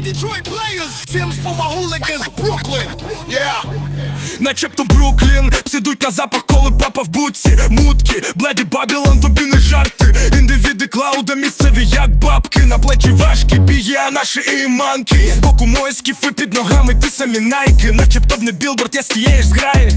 Detroit players. Tim's for my hooligans, Brooklyn. Yeah. Начебто Бруклін, сидуть на запах, коли папа в бутці Мутки, бледі Бабілон, тобі не жарти клауда місцеві, як бабки. На плечі важкі, б'є наші іманки. Збоку мої скіфи під ногами, ти самі найки. Начебто в не білборд, я з тієї зграї.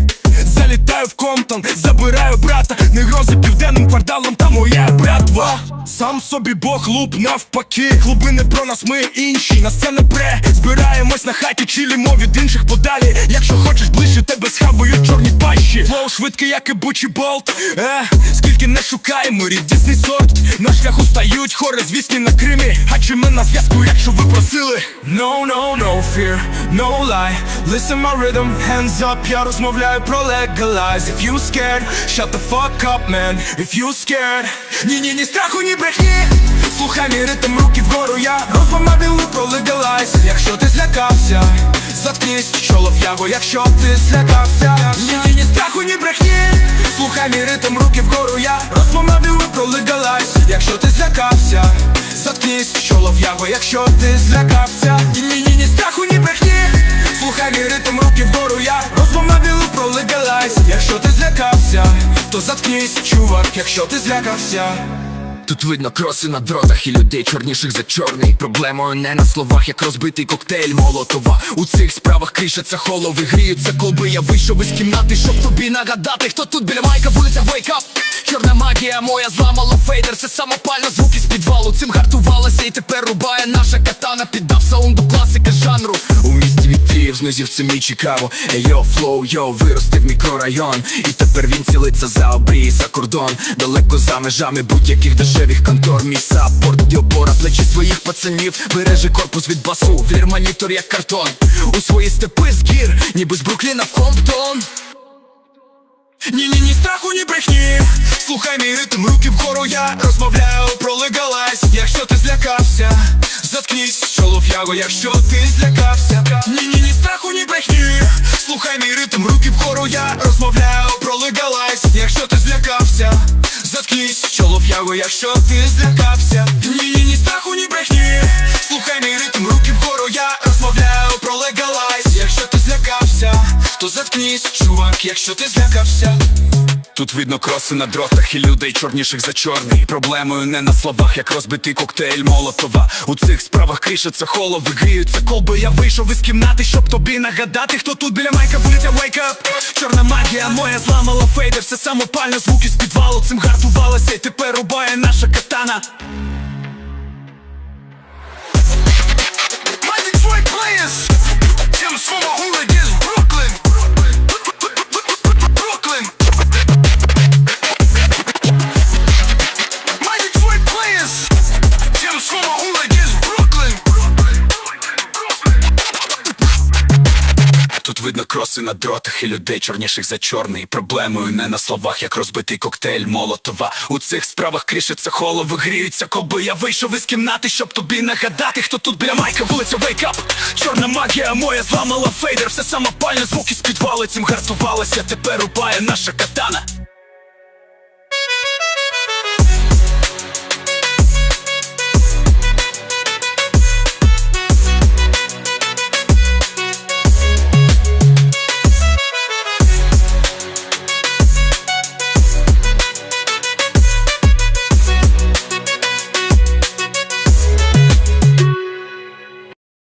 Залітаю в Комптон, забираю брата. Не грози південним кварталом, та моя братва. Сам собі Бог луп навпаки. Клуби не про нас, ми інші. На сцене пре, збираємось на хаті Чилімо від інших подалі. Якщо хочеш ближче, тебе схабують чорні пащі. Флоу швидкий, як і Бучі Болт. Е, скільки не шукаємо, рідісний сорт. На шляху стають хори, звісні на Кримі. А чи ми на зв'язку, якщо ви просили? No, no, no fear, no lie. Listen my rhythm, hands up. Я розмовляю про legalize. If you scared, shut the fuck up, man. If you scared. Ні-ні, ні страху, ні брехні. Слухай мій ритм, руки вгору. Я Розламав вілу про legalize. Якщо ти злякався Заткнись, чоло в якщо ти злякався. Ні-ні, ні страху, ні брехні Чоло якщо ти злякався. Ні-ні, ні страху, ні брехні. Слухай мій ритм, руки вгору я Розламав вілу про legalize Якщо ти злякався, то заткнись, чувак, якщо ти злякався. Тут видно кроси на дротах і людей чорніших за чорний. Проблемою не на словах, як розбитий коктейль Молотова. У цих справах кришаться холови, гріються колби Я вийшов із кімнати, щоб тобі нагадати Хто тут біля майка, вулиця Wake Up Чорна магія моя зламала фейдер Це самопально звуки з підвалу. Цим гартувалася і тепер рубає наша катана. Піддав саунду класика жанру. У місті вітрів, знизів це мій Чикаго. Йо, флоу, йо, виростив мікрорайон. І тепер він цілиться за обрій, за кордон. Далеко за межами будь-яких дешевих контор. Мій саппорт, діопора, плечі своїх пацанів. Береже корпус від басу, вір монітор як картон. У свої степи з гір, ніби з Брукліна в Комптон Ні-ні, ні страху, ні злякався, заткнись, в якщо ти злякався. Ні-ні, ні страху, ні брехні. Слухай мій ритм, руки вгору я розмовляю про легалайз. Якщо ти злякався, заткнись, в якщо ти злякався. Ні-ні, ні страху, ні брехні. Слухай мій ритм, руки вгору я розмовляю про легалайз. Якщо ти злякався, то заткнись, чувак, якщо ти злякався Тут видно кроси на дротах і людей чорніших за чорний. Проблемою не на словах, як розбитий коктейль Молотова. У цих справах кришаться холови, гріються колби. Я вийшов із кімнати, щоб тобі нагадати Хто тут біля майка вулиця Up. Чорна магія моя зламала фейдер Все самопально, звуки з підвалу Цим гартувалася. І тепер рубає наша катана Тут видно кроси на дротах і людей чорніших за чорний. Проблемою не на словах, як розбитий коктейль Молотова. У цих справах крішиться холови, гріються коби. Я вийшов із кімнати, щоб тобі нагадати Хто тут біля майка, вулиця Up. Чорна магія моя зламала фейдер. Все самопальне, звуки з підвалу Цим гартувалася, тепер рубає наша катана